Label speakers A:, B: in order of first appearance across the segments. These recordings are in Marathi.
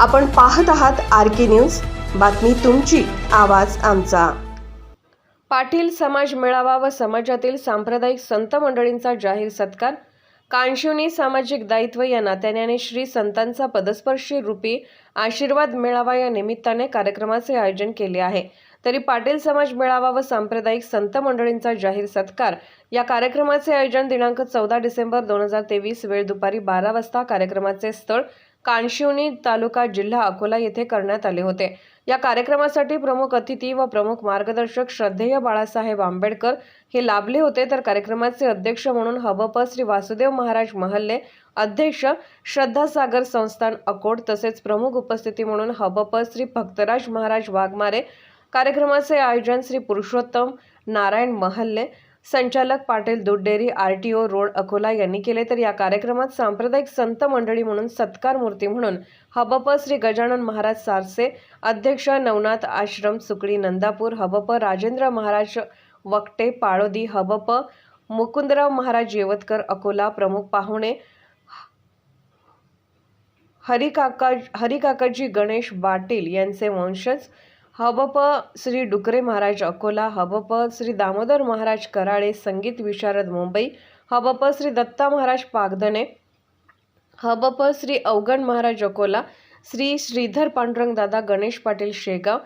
A: आपण पाहत आहात आर के न्यूज. बातमी तुमची आवाज आमचा. पाटील समाज मेळावा व समाजातील सांप्रदायिक संत मंडळींचा जाहीर सत्कार. कांशिवनी सामाजिक दायित्व या नात्याने श्री संतांचा पदस्पर्शी रूपी आशीर्वाद मेळावा या निमित्ताने कार्यक्रमाचे आयोजन केले आहे. तरी पाटील समाज मेळावा व सांप्रदायिक संत मंडळींचा जाहीर सत्कार या कार्यक्रमाचे आयोजन दिनांक चौदा डिसेंबर दोन हजार तेवीस वेळ दुपारी बारा वाजता कार्यक्रमाचे स्थळ कांशिवनी तालुका जिल्हा अकोला येथे करण्यात आले होते. या कार्यक्रमासाठी प्रमुख अतिथी व प्रमुख मार्गदर्शक श्रद्धेय बाळासाहेब आंबेडकर हे लाभले होते. तर कार्यक्रमाचे अध्यक्ष म्हणून हबप श्री वासुदेव महाराज महल्ले अध्यक्ष श्रद्धासागर संस्थान अकोट तसेच प्रमुख उपस्थिती म्हणून हबप श्री भक्तराज महाराज वाघमारे कार्यक्रमाचे आयोजन श्री पुरुषोत्तम नारायण महल्ले संचालक पाटील दूध dairy R T O road Akola यांनी केले. तर या कार्यक्रमात सांप्रदायिक संत मंडळी म्हणून सत्कार मूर्ती म्हणून हबप श्री गजानन महाराज सारसे अध्यक्ष नवनाथ आश्रम सुकडी नंदापूर हबप राजेंद्र महाराज वक्टे पाळोदी हबप मुकुंदराव महाराज येवतकर अकोला प्रमुख पाहुणे हरिकाका हरिकाकाजी गणेश पाटील यांचे वंशज हबप श्री डुकरे महाराज अकोला हबप श्री दामोदर महाराज कराळे संगीत विशारद मुंबई हबप श्री दत्ता महाराज पागदणे हबप श्री अवगण महाराज अकोला श्री श्रीधर पांडुरंग दादा गणेश पाटील शेगाव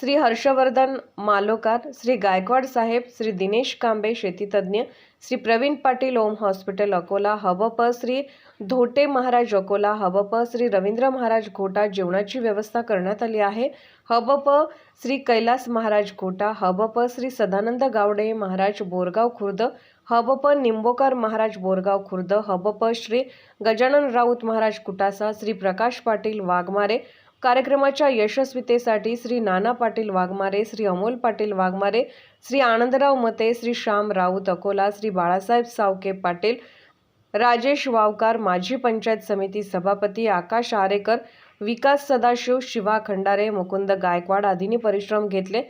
A: श्री हर्षवर्धन मालोकार श्री गायकवाड साहेब श्री दिनेश कांबे शेतीतज्ञ श्री प्रवीण पाटील ओम हॉस्पिटल अकोला हबप श्री धोटे महाराज अकोला हबप श्री रवींद्र महाराज घोटा जेवणाची व्यवस्था करण्यात आली आहे. हबप श्री कैलास महाराज घोटा हबप श्री सदानंद गावडे महाराज बोरगाव खुर्द हबप निंबोकर महाराज बोरगाव खुर्द हबप श्री गजानन राऊत महाराज कुटासा श्री प्रकाश पाटील वाघमारे कार्यक्रमाच्या यशस्वीतेसाठी श्री नाना पाटील वाघमारे श्री अमोल पाटील वाघमारे श्री आनंदराव मते श्री श्याम राऊत अकोला श्री बाळासाहेब सावके पाटील राजेश वावकार माजी पंचायत समिती सभापती आकाश आरेकर विकास सदाशिव शिवा खंडारे मुकुंद गायकवाड आदींनी परिश्रम घेतले.